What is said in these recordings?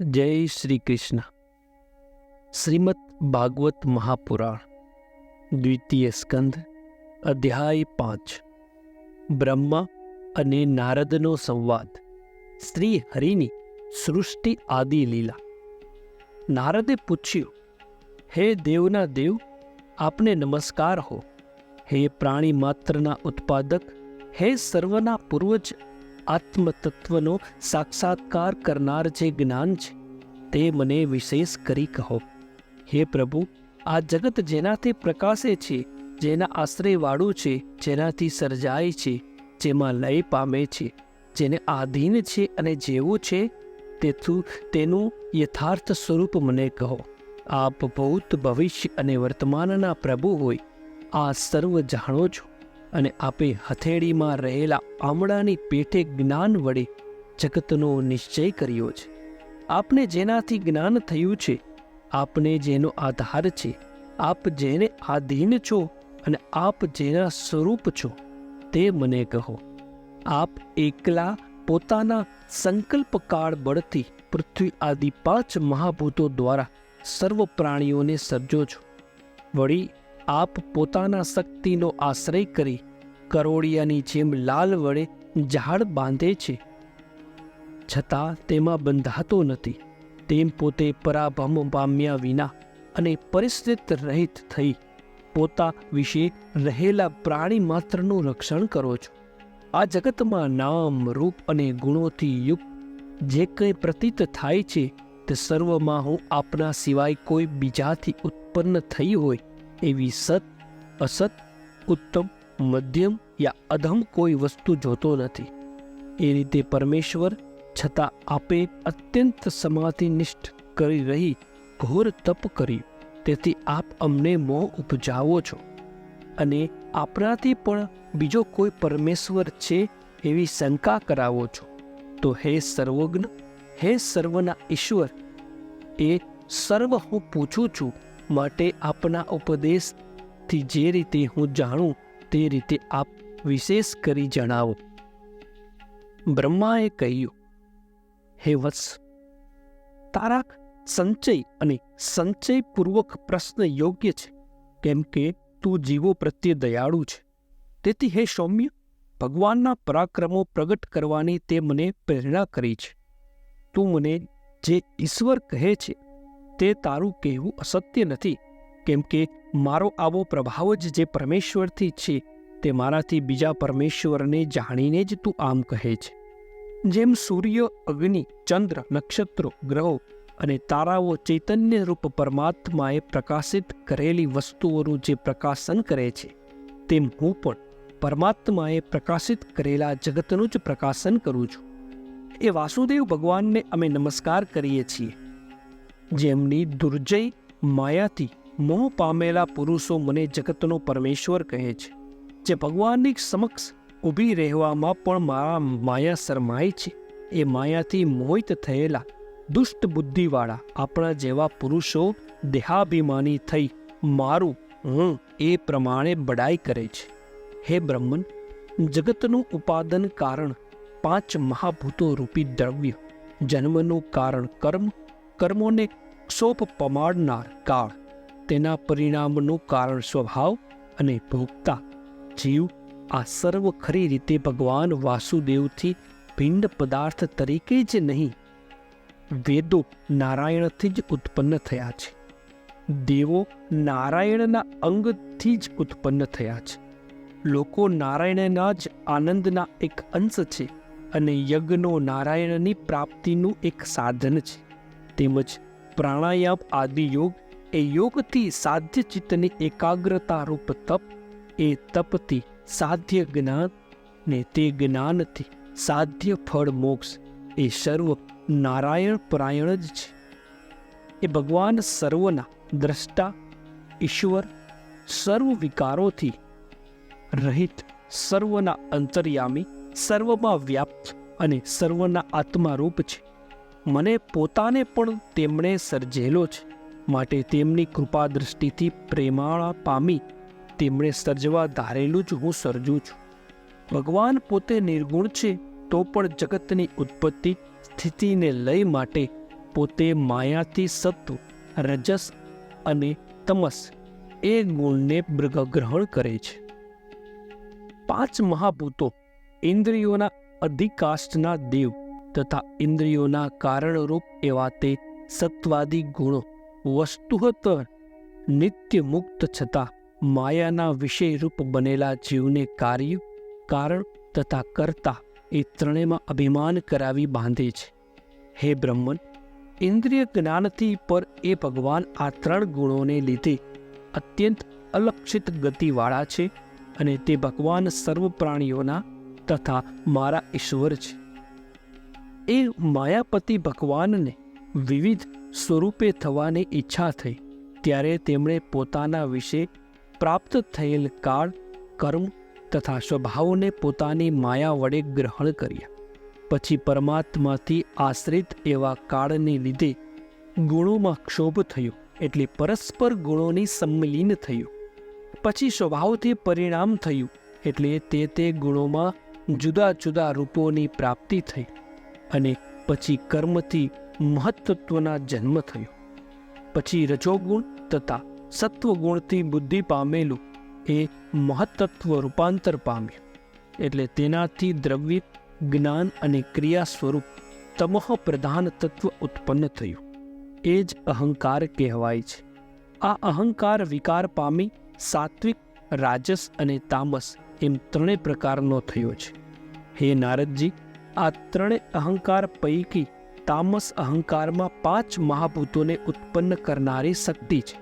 જય શ્રી કૃષ્ણ. શ્રીમદ ભાગવત મહાપુરાણ, દ્વિતીય સ્કંદ, અધ્યાય પાંચ. બ્રહ્મા અને નારદનો સંવાદ. શ્રી હરિની સૃષ્ટિ આદિ લીલા. નારદે પૂછ્યું, હે દેવના દેવ, આપને નમસ્કાર હો. હે પ્રાણી માત્રના ઉત્પાદક, હે સર્વના પૂર્વજ આત્મતત્વનો સાક્ષાત્કાર કરનાર જે જ્ઞાન છે, તે મને વિશેષ કરી કહો. હે પ્રભુ, આ જગત જેનાથી પ્રકાશે છે, જેના આશ્રયવાળું છે, જેનાથી સર્જાય છે, જેમાં લય પામે છે, જેને આધીન છે અને જેવું છે, તેથું તેનું યથાર્થ સ્વરૂપ મને કહો. આપ ભૂત, ભવિષ્ય અને વર્તમાનના પ્રભુ હોય, આ સર્વ જાણો છો. અને આપે હથેળીમાં રહેલા આમળાની પેટે જ્ઞાન વડે જગતનો નિશ્ચય કર્યો છે. આપને જેનાથી જ્ઞાન થયું છે, આપને જેનો આધાર છે, આપ જેને આધીન છો અને આપ જેના સ્વરૂપ છો, તે મને કહો. આપ એકલા પોતાના સંકલ્પકાળ બળથી પૃથ્વી આદિ પાંચ મહાભૂતો દ્વારા સર્વ પ્રાણીઓને સર્જો છો. વળી આપ પોતાના શક્તિનો આશ્રય કરી કરોળિયાની જેમ લાલ વડે ઝાડ બાંધે છે. છતાં તેમાં બંધાતો નથી. તેમ પોતે પરાભમ પામ્યા વિના અને પરિસ્થિત રહિત થઈ પોતા વિશે રહેલા પ્રાણી માત્રનું રક્ષણ કરો છો. આ જગતમાં નામ, રૂપ અને ગુણોથી યુક્ત જે કંઈ પ્રતીત થાય છે તે સર્વમાં હું આપના સિવાય કોઈ બીજાથી ઉત્પન્ન થઈ હોય એવી સત, અસત, ઉત્તમ, મધ્યમ યા અધમ કોઈ વસ્તુ જોતો નથી. એ રીતે પરમેશ્વર છતાં આપે અત્યંત સમાધિનિષ્ઠ કરી રહી, ઘોર તપ કર્યું. તેથી આપ અમને મોહ ઉપજાવો છો. અને આપણાથી પણ બીજો કોઈ પરમેશ્વર છે એવી શંકા કરાવો છો. તો હે સર્વજ્ઞ, હે સર્વના ઈશ્વર, એ સર્વ હું પૂછું છું માટે આપના ઉપદેશથી જે રીતે હું જાણું તે રીતે આપ વિશેષ કરી જણાવો. બ્રહ્માએ કહ્યું, હે વત્સ, તારા સંચય અને સંચયપૂર્વક પ્રશ્ન યોગ્ય છે, કેમ કે તું જીવો પ્રત્યે દયાળુ છે. તેથી હે સૌમ્ય, ભગવાનના પરાક્રમો પ્રગટ કરવાની તે મને પ્રેરણા કરી છે. તું મને જે ઈશ્વર કહે છે તે તારું કહેવું અસત્ય નથી, કેમ કે મારો આવો પ્રભાવ જ જે પરમેશ્વરથી છે, તે મારાથી બીજા પરમેશ્વરને જાણીને જ તું આમ કહે છે. જેમ સૂર્ય, અગ્નિ, ચંદ્ર, નક્ષત્રો, ગ્રહો અને તારાઓ ચૈતન્ય રૂપ પરમાત્માએ પ્રકાશિત કરેલી વસ્તુઓનું જે પ્રકાશન કરે છે, તેમ હું પણ પરમાત્માએ પ્રકાશિત કરેલા જગતનું જ પ્રકાશન કરું છું. એ વાસુદેવ ભગવાનને અમે નમસ્કાર કરીએ છીએ. જેમની દુર્જય, માયાથી મોહ પામેલા પુરુષો મને જગતનો પરમેશ્વર કહે છે, જે ભગવાનની સમક્ષ ઊભી રહેવામાં પણ મારા માયા શરમાય છે. એ માયાથી મોહિત થયેલા દુષ્ટ બુદ્ધિવાળા આપણા જેવા પુરુષો દેહાભિમાની થઈ મારું હું એ પ્રમાણે બડાઈ કરે છે. હે બ્રહ્મન, જગતનું ઉપાદન કારણ પાંચ મહાભૂતો રૂપી દ્રવ્ય જન્મનું કારણ કર્મ કર્મોને ક્ષોભ પમાડનાર કાળ. તેના પરિણામનું કારણ સ્વભાવ અને ભોગતા જીવ આ સર્વ ખરી રીતે ભગવાન વાસુદેવથી ભિન્ન પદાર્થ તરીકે જ નહીં, વેદો નારાયણથી જ ઉત્પન્ન થયા છે. દેવો નારાયણના અંગથી જ ઉત્પન્ન થયા છે. લોકો નારાયણના જ આનંદના એક અંશ છે અને યજ્ઞો નારાયણની પ્રાપ્તિનું એક સાધન છે. તેમજ પ્રાણાયામ આદિ યોગ એ યોગથી સાધ્ય ચિત્તની એકાગ્રતા રૂપ તપ એ તપથી સાધ્ય જ્ઞાન ને તે જ્ઞાનથી સાધ્ય ફળ મોક્ષ એ સર્વ નારાયણ પરાયણ જ છે. એ ભગવાન સર્વના દ્રષ્ટા, ઈશ્વર, સર્વ વિકારોથી રહિત સર્વના અંતર્યામી, સર્વમાં વ્યાપ્ત અને સર્વના આત્મારૂપ છે. મને પોતાને પણ તેમણે સર્જેલો છે. માટે તેમની કૃપા દૃષ્ટિથી પ્રેમાળા પામી તેમણે સર્જવા ધારેલું જ હું સર્જું છું. ભગવાન પોતે નિર્ગુણ છે તો પણ જગતની ઉત્પત્તિ સ્થિતિને લઈ માટે પોતે માયાથી સત્વ રજસ અને તમસ એ ગુણને મૃગગ્રહણ કરે છે. પાંચ મહાભૂતો ઇન્દ્રિયોના અધિકાષ્ટના દેવ તથા ઇન્દ્રિયોના કારણરૂપ એવા તે સત્વાદી ગુણો વસ્તુહત નિત્ય મુક્ત છતાં માયાના વિષયરૂપ બનેલા જીવને કાર્ય, કારણ તથા કર્તા એ ત્રણેયમાં અભિમાન કરાવી બાંધે છે. હે બ્રહ્મન, ઇન્દ્રિય જ્ઞાનથી પર એ ભગવાન આ ત્રણ ગુણોને લીધે અત્યંત અલક્ષિત ગતિવાળા છે અને તે ભગવાન સર્વ પ્રાણીઓના તથા મારા ઈશ્વર છે. એ માયાપતિ ભગવાનને વિવિધ સ્વરૂપે થવાની ઈચ્છા થઈ. ત્યારે તેમણે પોતાના વિશે પ્રાપ્ત થયેલ કાળ, કર્મ તથા સ્વભાવને પોતાની માયા વડે ગ્રહણ કર્યા. પછી પરમાત્માથી આશ્રિત એવા કાળને લીધે ગુણોમાં ક્ષોભ થયો એટલે પરસ્પર ગુણોની સંમિલીન થયું. પછી સ્વભાવથી પરિણામ થયું એટલે તે તે ગુણોમાં જુદા જુદા રૂપોની પ્રાપ્તિ થઈ. અને પછી કર્મથી મહત્ત્વના જન્મ થયો. પછી રજોગુણ તથા સત્વગુણથી બુદ્ધિ પામેલું એ મહત્તત્વ રૂપાંતર પામ્યું. એટલે તેનાથી દ્રવ્ય, જ્ઞાન અને ક્રિયા સ્વરૂપ તમહ પ્રધાન તત્વ ઉત્પન્ન થયું. એ જ અહંકાર કહેવાય છે. આ અહંકાર વિકાર પામી સાત્વિક, રાજસ અને તામસ એમ ત્રણેય પ્રકારનો થયો છે. હે નારદજી આ ત્રણે અહંકાર પૈકી તામસ અહંકારમાં પાંચ મહાભૂતોને ઉત્પન્ન કરનારી શક્તિ છે.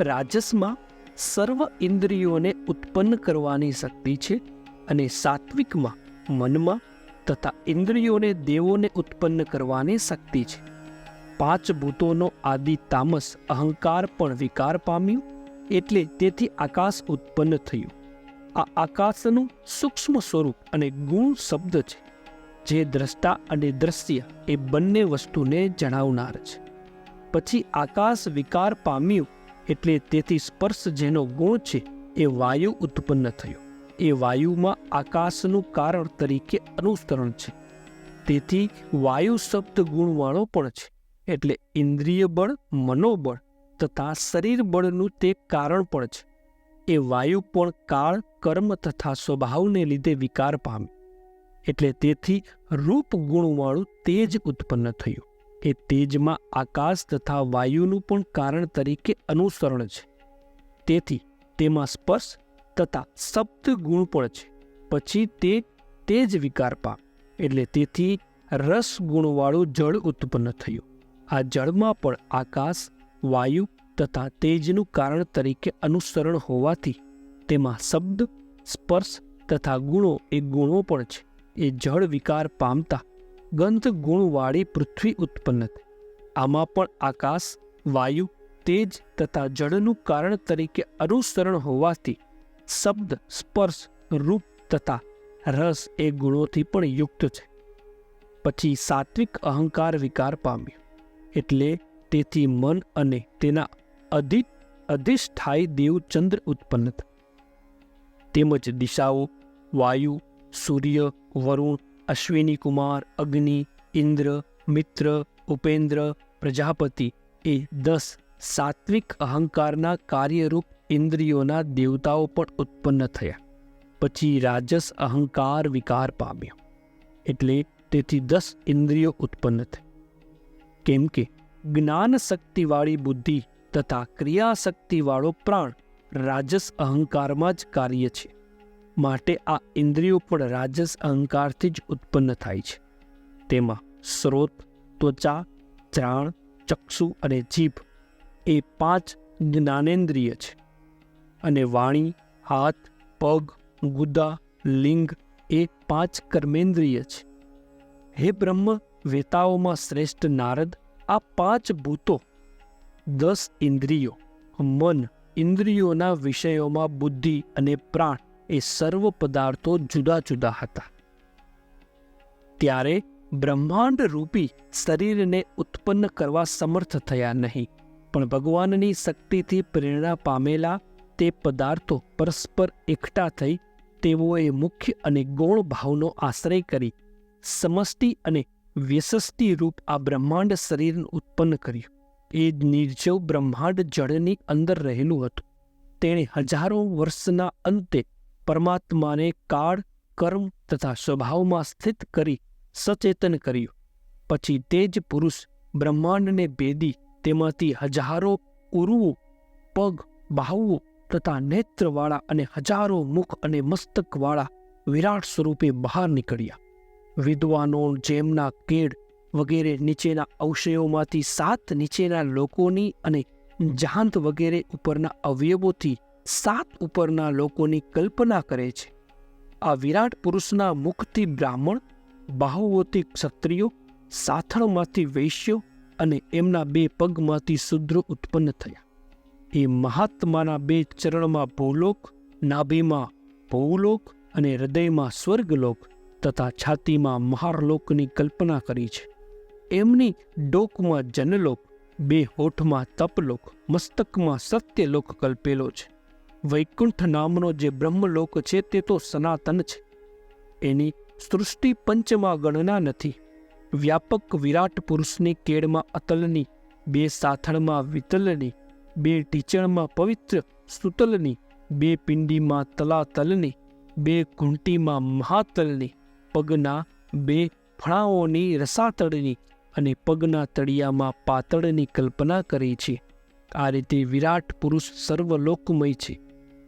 રાજસમાં સર્વ ઇન્દ્રિયોને ઉત્પન્ન કરવાની શક્તિ છે અને સાત્વિકમાં મનમાં તથા ઇન્દ્રિયોને દેવોને ઉત્પન્ન કરવાની શક્તિ છે. પાંચ ભૂતોનો આદિ તામસ અહંકાર પણ વિકાર પામ્યું, એટલે તેથી આકાશ ઉત્પન્ન થયું. આ આકાશનું સૂક્ષ્મ સ્વરૂપ અને ગુણ શબ્દ છે, જે દ્રષ્ટા અને દ્રશ્ય એ બંને વસ્તુને જણાવનાર છે. પછી આકાશ વિકાર પામ્યું એટલે તેથી સ્પર્શ જેનો ગુણ છે એ વાયુ ઉત્પન્ન થયો. એ વાયુમાં આકાશનું કારણ તરીકે અનુસરણ છે. તેથી વાયુ શબ્દ ગુણવાળો પણ છે, એટલે ઇન્દ્રિય બળ, મનોબળ તથા શરીર બળનું તે કારણ પણ છે. એ વાયુ પણ કાળ કર્મ તથા સ્વભાવને લીધે વિકાર પામી. એટલે તેથી રૂપ ગુણવાળું તેજ ઉત્પન્ન થયું. એ તેજમાં આકાશ તથા વાયુનું પણ કારણ તરીકે અનુસરણ છે. તેથી તેમાં સ્પર્શ તથા સપ્ત ગુણ પણ છે. પછી તે તેજ વિકાર પામ. એટલે તેથી રસ ગુણવાળું જળ ઉત્પન્ન થયું. આ જળમાં પણ આકાશ, વાયુ તથા તેજનું કારણ તરીકે અનુસરણ હોવાથી તેમાં શબ્દ, સ્પર્શ તથા ગુણો એ ગુણો પણ છે. એ જળ વિકાર પામતા ગંધ ગુણવાળી પૃથ્વી ઉત્પન્ન થઈ આમાં પણ આકાશ, વાયુ, તેજ તથા જળનું કારણ તરીકે અનુસરણ હોવાથી શબ્દ, સ્પર્શ, રૂપ તથા રસ એ ગુણોથી પણ યુક્ત છે. પછી સાત્વિક અહંકાર વિકાર પામ્યો. એટલે તેથી મન અને તેના અધિ, અધિષ્ઠાયી દેવચંદ્ર ઉત્પન્ન થયા. તેમજ દિશાઓ, વાયુ, સૂર્ય, વરુણ, અશ્વિની કુમાર, અગ્નિ, ઇન્દ્ર, મિત્ર, ઉપેન્દ્ર, પ્રજાપતિ એ દસ સાત્વિક અહંકારના કાર્યરૂપ ઇન્દ્રિયોના દેવતાઓ પણ ઉત્પન્ન થયા. પછી રાજસ અહંકાર વિકાર પામ્યો. એટલે તેથી દસ ઇન્દ્રિયો ઉત્પન્ન થઈ કેમ કે જ્ઞાન શક્તિવાળી બુદ્ધિ તથા ક્રિયાશક્તિવાળો પ્રાણ રાજસ અહંકારમાં જ કાર્ય છે. માટે આ ઇન્દ્રિયો પણ રાજસ અહંકારથી જ ઉત્પન્ન થાય છે. તેમાં સ્રોત, ત્વચા, જાણ, ચક્ષુ અને જીભ એ પાંચ જ્ઞાનેન્દ્રિય છે. અને વાણી, હાથ, પગ, ગુદા, લિંગ એ પાંચ કર્મેન્દ્રિય છે. હે બ્રહ્મ, વેતાઓમાં શ્રેષ્ઠ નારદ આ પાંચ ભૂતો, દસ ઇન્દ્રિયો, મન ઇન્દ્રિયોના વિષયોમાં બુદ્ધિ અને પ્રાણ એ સર્વ પદાર્થો જુદા જુદા હતા. ત્યારે બ્રહ્માંડ રૂપી શરીરને ઉત્પન્ન કરવા સમર્થ થયા નહીં, પણ ભગવાનની શક્તિથી પ્રેરણા પામેલા તે પદાર્થો પરસ્પર એકઠા થઈ તેઓએ મુખ્ય અને ગૌણ ભાવનો આશ્રય કરી સમષ્ટિ અને વ્યસષ્ટિ રૂપ આ બ્રહ્માંડ શરીરને ઉત્પન્ન કર્યું. એ નિર્જવ બ્રહ્માંડ જળની અંદર રહેલું હતું. તેણે હજારો વર્ષના અંતે પરમાત્માને કાળ, કર્મ તથા સ્વભાવમાં સ્થિત કરી સચેતન કર્યું. પછી તે જ પુરુષ બ્રહ્માંડને ભેદી તેમાંથી હજારો ઉરુઓ, પગ, બાહુઓ તથા નેત્રવાળા અને હજારો મુખ અને મસ્તકવાળા વિરાટ સ્વરૂપે બહાર નીકળ્યા. વિદ્વાનો જેમના કેડ વગેરે નીચેના અવશયોમાંથી સાત નીચેના લોકોની અને જહાંત વગેરે ઉપરના અવયવોથી સાત ઉપરના લોકોની કલ્પના કરે છે. આ વિરાટ પુરુષના મુખથી બ્રાહ્મણ, બાહુઓથી ક્ષત્રિયો, સાથળમાંથી વૈશ્યો અને એમના બે પગમાંથી શુદ્રો ઉત્પન્ન થયા. એ મહાત્માના બે ચરણમાં ભૂલોક, નાભીમાં ભૂલોક અને હૃદયમાં સ્વર્ગલોક તથા છાતીમાં મહારલોકની કલ્પના કરી છે. એમની ડોકમાં જનલોક, બે હોઠમાં તપલોક, મસ્તકમાં સત્યલોક કલ્પેલો છે. વૈકુંઠ નામનો જે બ્રહ્મલોક છે તે તો સનાતન છે. એની સૃષ્ટિ પંચમાં ગણના નથી. વ્યાપક વિરાટ પુરુષની કેળમાં અતલની, બે સાથળમાં વિતલની, બે ટીચણમાં પવિત્ર સુતલની, બે પિંડીમાં તલાતલની, બે ઘૂંટીમાં મહાતલની, પગના બે ફળાઓની રસાતળની અને પગના તળિયામાં પાતળની કલ્પના કરી છે. આ રીતે વિરાટ પુરુષ સર્વલોકમય છે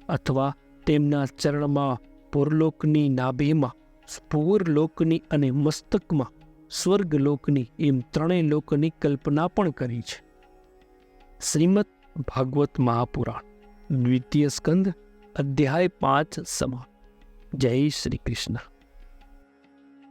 અથવા તેમના ચરણમાં પુરલોકની નાભીમાં, સ્ફૂરલોકની અને મસ્તકમાં સ્વર્ગલોકની એમ ત્રણેય લોકની કલ્પના પણ કરી છે. શ્રીમદ ભાગવત મહાપુરાણ, દ્વિતીય સ્કંદ, અધ્યાય પાંચ સમા જય શ્રી કૃષ્ણ.